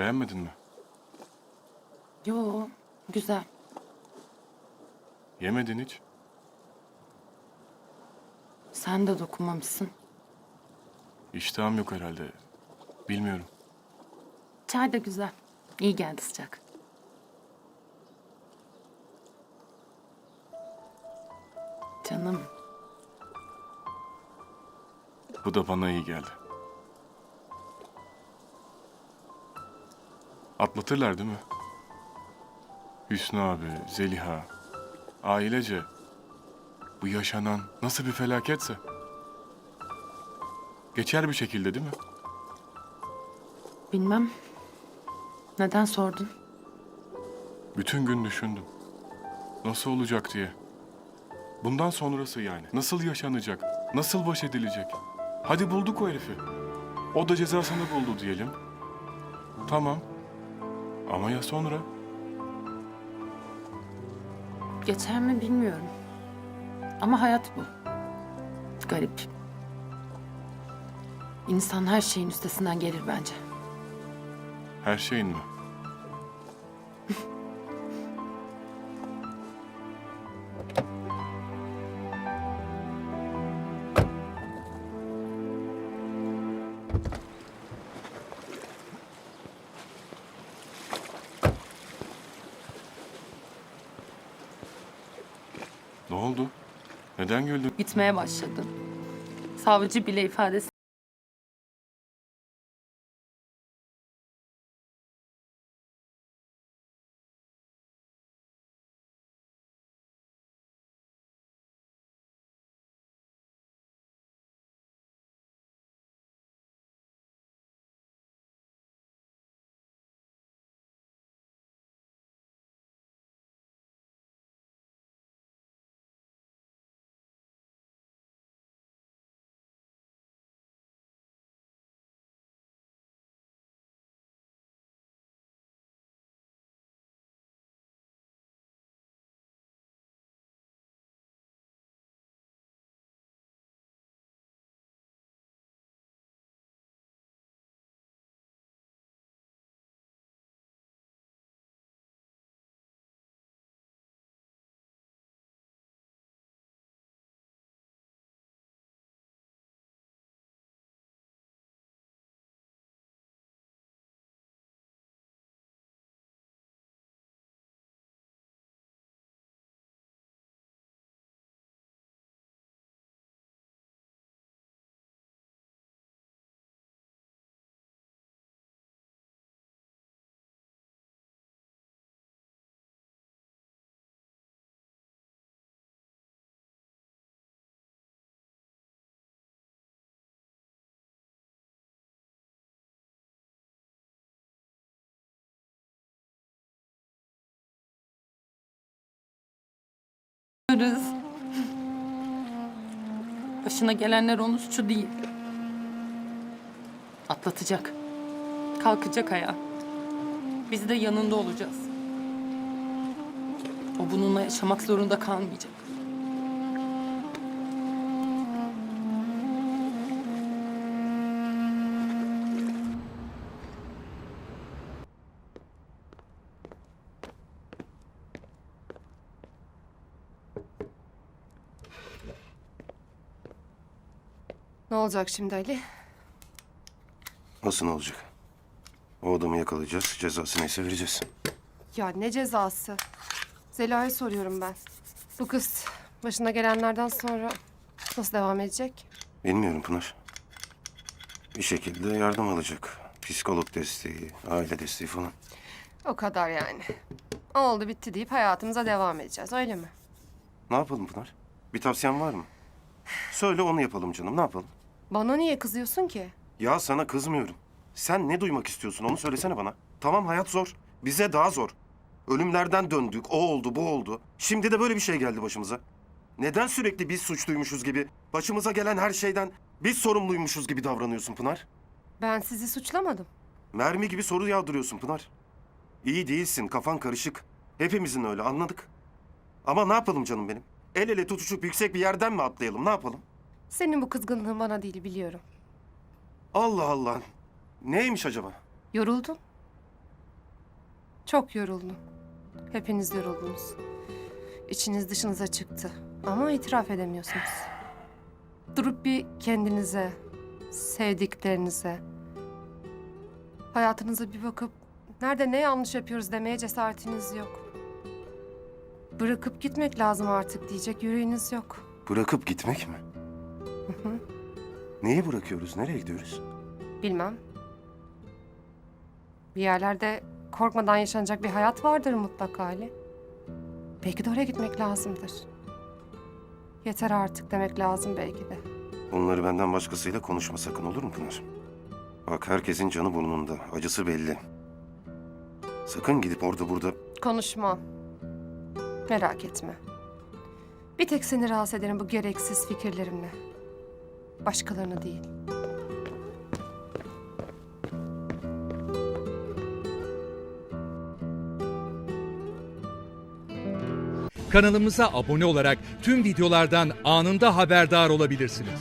Beğenmedin mi? Yo, güzel. Yemedin hiç. Sen de dokunmamışsın. İştahım yok herhalde. Bilmiyorum. Çay da güzel. İyi geldi sıcak. Canım, Bu da bana iyi geldi. Atlatırlar değil mi? Hüsnü abi, Zeliha, ailece. Bu yaşanan nasıl bir felaketse. Geçer bir şekilde değil mi? bilmem. Neden sordun? Bütün gün düşündüm. Nasıl olacak diye. Bundan sonrası yani. Nasıl yaşanacak? Nasıl baş edilecek? Hadi bulduk o herifi. O da cezasını buldu diyelim. Tamam. Ama ya sonra? Geçer mi bilmiyorum. Ama hayat bu. Garip. İnsan her şeyin üstesinden gelir bence. Her şeyin mi? Ne oldu? Neden güldün? Gitmeye başladı. Savcı bile ifadesi Yaparız. Başına gelenler onun suçu değil. Atlatacak. Kalkacak ayağa. Biz de yanında olacağız. O bununla yaşamak zorunda kalmayacak. Ne olacak şimdi Ali? Nasıl ne olacak? O adamı yakalayacağız, cezası neyse vereceğiz. Ya ne cezası? Zeliha'ya soruyorum ben. Bu kız başına gelenlerden sonra nasıl devam edecek? Bilmiyorum Pınar. Bir şekilde yardım alacak. Psikolog desteği, aile desteği falan. O kadar yani. Oldu bitti deyip hayatımıza devam edeceğiz öyle mi? Ne yapalım Pınar? Bir tavsiyen var mı? Söyle onu yapalım canım, ne yapalım? Bana niye kızıyorsun ki? Ya sana kızmıyorum. Sen ne duymak istiyorsun onu söylesene bana. Tamam hayat zor. Bize daha zor. Ölümlerden döndük. O oldu, bu oldu. Şimdi de böyle bir şey geldi başımıza. Neden sürekli biz suçluymuşuz gibi, başımıza gelen her şeyden biz sorumluymuşuz gibi davranıyorsun Pınar? Ben sizi suçlamadım. Mermi gibi soru yağdırıyorsun Pınar. İyi değilsin, kafan karışık. Hepimizin öyle, anladık. Ama ne yapalım canım benim? El ele tutuşup yüksek bir yerden mi atlayalım, ne yapalım? Senin bu kızgınlığın bana değil biliyorum. Allah Allah. Neymiş acaba? Yoruldun. Çok yoruldum. Hepiniz yoruldunuz. İçiniz dışınıza çıktı. Ama itiraf edemiyorsunuz. Durup bir kendinize, sevdiklerinize, hayatınıza bir bakıp nerede ne yanlış yapıyoruz demeye cesaretiniz yok. Bırakıp gitmek lazım artık diyecek yüreğiniz yok. Bırakıp gitmek mi? Neyi bırakıyoruz? Nereye gidiyoruz? Bilmem. Bir yerlerde korkmadan yaşanacak bir hayat vardır mutlaka Ali. Belki de oraya gitmek lazımdır. Yeter artık demek lazım belki de. Bunları benden başkasıyla konuşma sakın olur mu Pınar? Bak herkesin canı burnunda. Acısı belli. Sakın gidip orada burada Konuşma. Merak etme. Bir tek seni rahatsız ederim bu gereksiz fikirlerimle. Başkalarını değil. Kanalımıza abone olarak tüm videolardan anında haberdar olabilirsiniz.